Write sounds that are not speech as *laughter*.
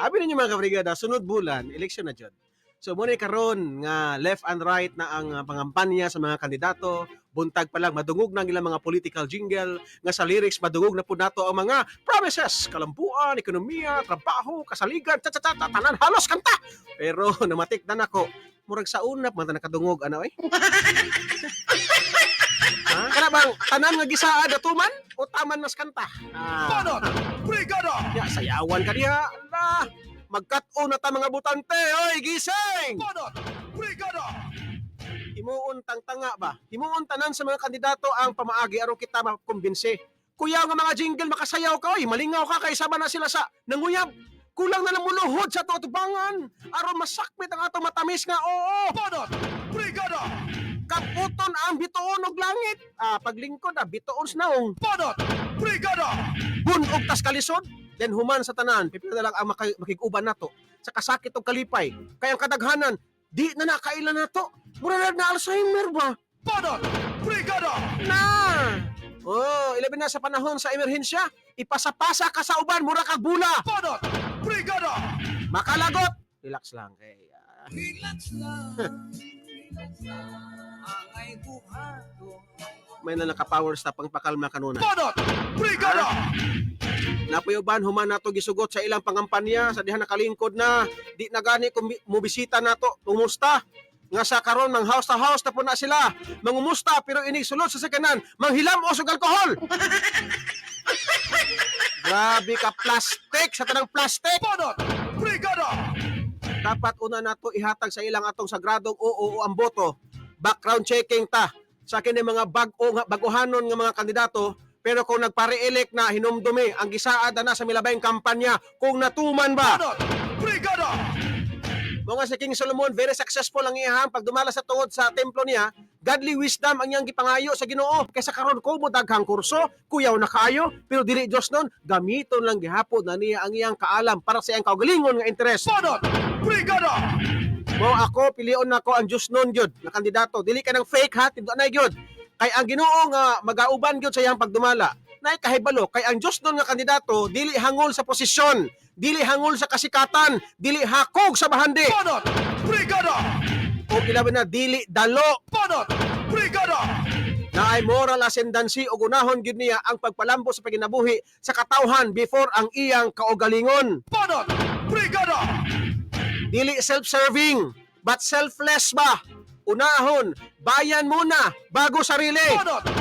Abi ninyo mga kabrigada, sunod bulan, eleksyon na jud. So muna karon nga left and right na ang uh, pangampanya sa mga kandidato, buntag pa lang madungog na ang ilang mga political jingle, nga sa lyrics madungog na po nato ang mga promises, kalambuan, ekonomiya, trabaho, kasaligan, tsa-tsa-tsa, tanan halos kanta. Pero *laughs* namatik na nako, murag sa unap man nakadungog ano eh. *laughs* ha? Kana bang tanan nga gisaad atuman o taman mas kanta? Ah. Brigada! Ya, sayawan ka diha. Magkat-o na ta mga butante. Oy, gising! Brigada! Himuon tang tanga ba? Himuon tanan sa mga kandidato ang pamaagi aron kita makumbinsi. Kuya nga mga jingle makasayaw ka, oy, malingaw ka kay sama na sila sa nanguyab. Kulang na lang muluhod sa tutubangan aron masakmit ang atong matamis nga oo. Banat! Brigada! Kaputon ang bituon og langit. Ah, paglingkod ah, bituon snaong. Banat! Brigada! bunog tas kalisod then human sa tanan pipila na lang ang maki- makig-uban nato sa kasakit og kalipay kay ang kadaghanan di na nakailan nato mura na na Alzheimer ba Banat! Brigada! na oh ilabi na sa panahon sa emerhensya ipasapasa ka sa uban mura kag bula Banat! Brigada! makalagot relax lang kay ah, Relax lang, relax lang, angay buhato. may na naka-power stop ang pakalma kanuna Banat! Brigada! Napuyuban human nato gisugot sa ilang pangampanya sa diha nakalingkod na di na gani mubisita nato umusta nga sa karon mang house to house na po na sila. Mangumusta pero inig sulod sa sakanan manghilam o sug alkohol *laughs* Grabe ka plastic sa tanang plastic. Banat! Brigada! dapat una nato ihatag sa ilang atong sagradong oo ang boto. Background checking ta. Sa kini mga bag-o nga baguhanon nga mga kandidato pero kung nagpare-elect na hinumdumi ang gisaad na sa milabayng kampanya kung natuman ba! Brigada! mga si King Solomon very successful ang iyahang pagdumala sa tungod sa templo niya godly wisdom ang iyang gipangayo sa Ginoo kaysa karon ko mo daghang kurso kuyaw na kaayo pero dili Dios nun gamiton lang gihapon na niya ang iyang kaalam para sa iyang kaugalingon nga interes Banat! Brigada! Mo ako pilion nako ang Diyos nun gyud na kandidato. Dili ka ng fake ha, tindo na gyud. Kay ang Ginoo nga magauban gyud sa iyang pagdumala. Nay kahibalo kay ang Diyos nun nga kandidato dili hangol sa posisyon, dili hangol sa kasikatan, dili hakog sa bahandi. Banat! Brigada! O ilabi na dili dalo Banat! Brigada! na ay moral ascendancy o gunahon gyud niya ang pagpalambo sa paginabuhi sa katawhan before ang iyang kaugalingon. Banat! Brigada! Dili self-serving, but selfless ba? Unahon, bayan muna bago sarili. Banat!